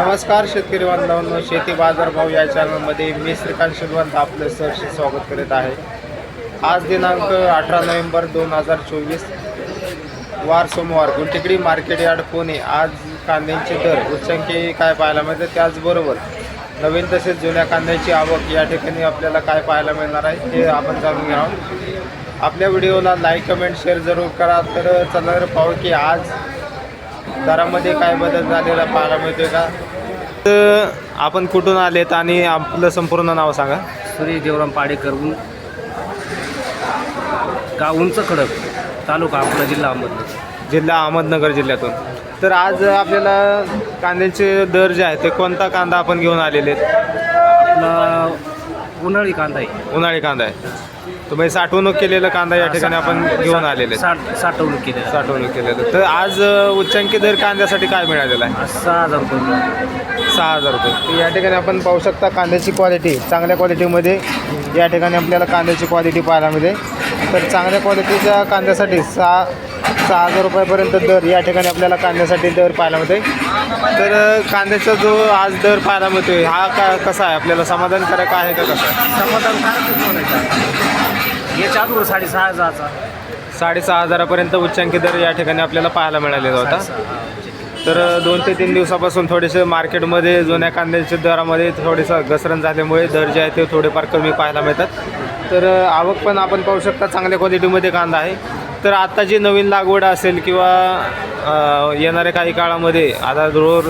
नमस्कार शेतकरी बांधवांनो शेती बाजारभाव या चॅनलमध्ये मी श्रीकांत शिवंत आपलं सहर्ष स्वागत करीत आहे. आज दिनांक अठरा नोव्हेंबर दोन हजार चोवीस वार सोमवार गुंटिकडी मार्केट यार्ड पुणे. आज कांद्यांचे दर उच्चांकी काय पाहायला मिळते? त्याचबरोबर नवीन तसेच जुन्या कांद्याची आवक या ठिकाणी आपल्याला काय पाहायला मिळणार आहे हे आपण जाणून घ्यावं आपल्या व्हिडिओला लाईक कमेंट शेअर जरूर करा. तर चला जर पाहू की आज दरामध्ये काय बदल झालेला पाहायला मिळतोय का? तर आपण कुठून आलेत आणि आपलं संपूर्ण नाव सांगा. सुरेश देवराम पाडेकर गाव उंच खडक तालुका आपला जिल्हा अहमदनगर. जिल्हा अहमदनगर जिल्ह्यातून. तर आज आपल्याला कांद्याचे दर जे आहेत ते कोणता कांदा आपण घेऊन आलेले आहेत? आपला उन्हाळी कांदा आहे. उन्हाळी कांदा आहे. तुम्ही साठवणूक केलेला कांदा या ठिकाणी आपण घेऊन आलेले आहेत. साठ साठवणूक केलेला साठवणूक केलेलं तर आज अ, उच्चांकी दर कांद्यासाठी काय मिळालेला आहे? सहा हजार रुपये सहा हजार रुपये. तर या ठिकाणी आपण पाहू शकता कांद्याची क्वालिटी चांगल्या क्वालिटीमध्ये या ठिकाणी आपल्याला कांद्याची क्वालिटी पाहायला मिळते. तर चांगल्या क्वालिटीच्या कांद्यासाठी सहा सहा हजार रुपयापर्यंत दर या ठिकाणी आपल्याला कांद्यासाठी दर पाहायला मिळते. तर अ, कांद्याचा जो आज दर पाहायला मिळतोय हा का कसा आहे? आपल्याला समाधानकारक आहे का कसा आहे? याच्या अगोदर साडेसहा हजाराचा. साडेसहा हजारापर्यंत उच्चांकी दर या ठिकाणी आपल्याला पाहायला मिळालेला होता. तर दोन ते तीन दिवसापासून थोडेसे मार्केटमध्ये जुन्या कांद्याच्या दरामध्ये थोडेसं घसरण झाल्यामुळे दर जे आहे ते थोडेफार कमी पाहायला मिळतात. तर आवक पण आपण पाहू शकता चांगल्या क्वालिटीमध्ये कांदा आहे. तर आत्ता जी नवीन लागवड असेल किंवा अ, येणाऱ्या काही काळामध्ये आता जोर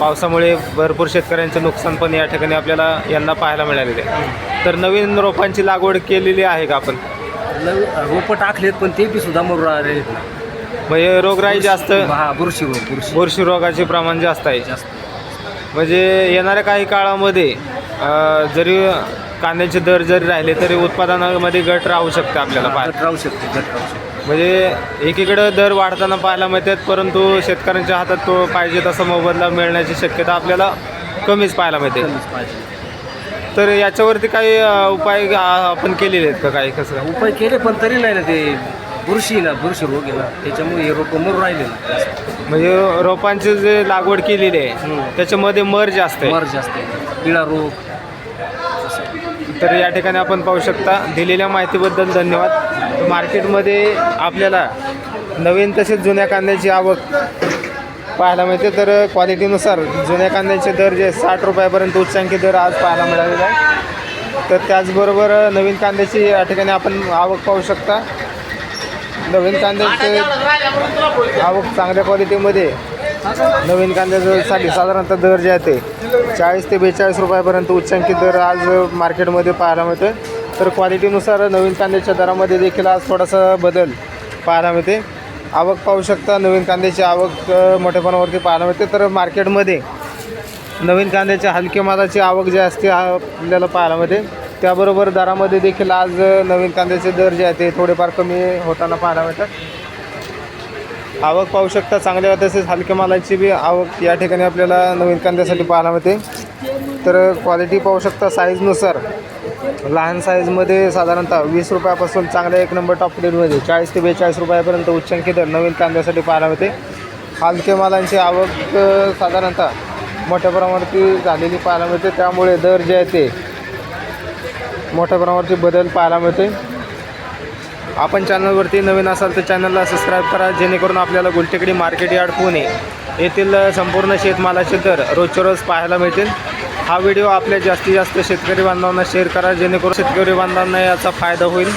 पावसामुळे भरपूर शेतकऱ्यांचे नुकसान पण या ठिकाणी आपल्याला यांना पाहायला मिळालेले आहे. तर नवीन रोपांची लागवड केलेली आहे का आपण? रोपं टाकलेत पण ते बी सुद्धा मरून राहिलेत ना. म्हणजे रोगराई जास्त हा बुरशी रोग बुरशी. बुरशी रोगाचे प्रमाण जास्त आहे. जास्त. म्हणजे येणाऱ्या काही काळामध्ये अ, जरी कांद्याचे दर जरी राहिले तरी उत्पादनामध्ये घट राहू शकते आपल्याला पाहायला. गट राहू शकते गट राहू शकते. म्हणजे एकीकडं दर वाढताना पाहायला मिळतात परंतु शेतकऱ्यांच्या हातात तो पाहिजे तसा मोबदला मिळण्याची शक्यता आपल्याला कमीच पाहायला मिळते. कमीच पाहिजे. तर याच्यावरती काही अ, उपाय अ, आपण केलेले आहेत का काही कसं उपाय केले पण तरी नाही ना ते बुरशी ना बुरशी रोग आहे ना त्याच्यामुळे हे रोपं मरून राहिले ना. म्हणजे रोपांची जे लागवड केलेली आहे हम्म. त्याच्यामध्ये मर जास्त आहे. मर जास्त आहे. पिळा रोग. तर या ठिकाणी आपण पाहू शकता दिलेल्या माहितीबद्दल धन्यवाद. मार्केटमध्ये आपल्याला नवीन तसेच जुन्या कांद्याची आवक पाहायला मिळते. तर क्वालिटीनुसार जुन्या कांद्याचे दर जे साठ रुपयापर्यंत उच्चांकी दर आज पाहायला मिळालेला आहे तर त्याचबरोबर नवीन कांद्याची या ठिकाणी आपण आवक पाहू शकता. नवीन कांद्याचे आवक चांगल्या क्वालिटीमध्ये. नवीन कांद्यासाठी साधारणतः दर जे आहे ते चाळीस ते बेचाळीस रुपयापर्यंत उच्चांकी दर आज मार्केटमध्ये पाहायला मिळतो तर क्वालिटीनुसार नवीन कांद्याच्या दरामध्ये देखील आज थोडासा बदल पाहायला मिळते आवक पाहू शकता. नवीन कांद्याची आवक मोठेपणावरती मोठ्या प्रमाणावरती पाहायला मिळते. तर मार्केटमध्ये नवीन कांद्याच्या हलक्या मालाची आवक जी असते आपल्याला पाहायला मिळते. त्याबरोबर दरामध्ये देखील आज नवीन कांद्याचे दर जे आहेत ते थोडेफार कमी होताना पाहायला मिळतात. आवक पाहू शकता. चांगल्या तसेच हलक्या मालाची बी आवक या ठिकाणी आपल्याला नवीन कांद्यासाठी पाहायला मिळते. तर क्वालिटी पाहू शकता. साईजनुसार लहान साईजमध्ये साधारणतः वीस रुपयापासून चांगल्या एक नंबर टॉप ग्रेडमध्ये चाळीस ते बेचाळीस रुपयापर्यंत उच्चांकी दर नवीन कांद्यासाठी पाहायला मिळते. हलक्या मालांची आवक साधारणतः मोठ्या प्रमाणावरती झालेली पाहायला मिळते. त्यामुळे दर जे आहे ते मोठ्या प्रमाणावरती बदल पाहायला मिळते. आपण चॅनलवरती नवीन असाल तर चॅनलला सबस्क्राईब करा. जेणेकरून आपल्याला गुलटेकडी मार्केट यार्ड पुणे येथील संपूर्ण शेतमालाचे दर रोजच्या रोज पाहायला मिळतील. हा व्हिडिओ आपल्या जास्तीत जास्त शेतकरी बांधवांना शेअर करा जेणेकरून शेतकरी बांधवांना याचा फायदा होईल.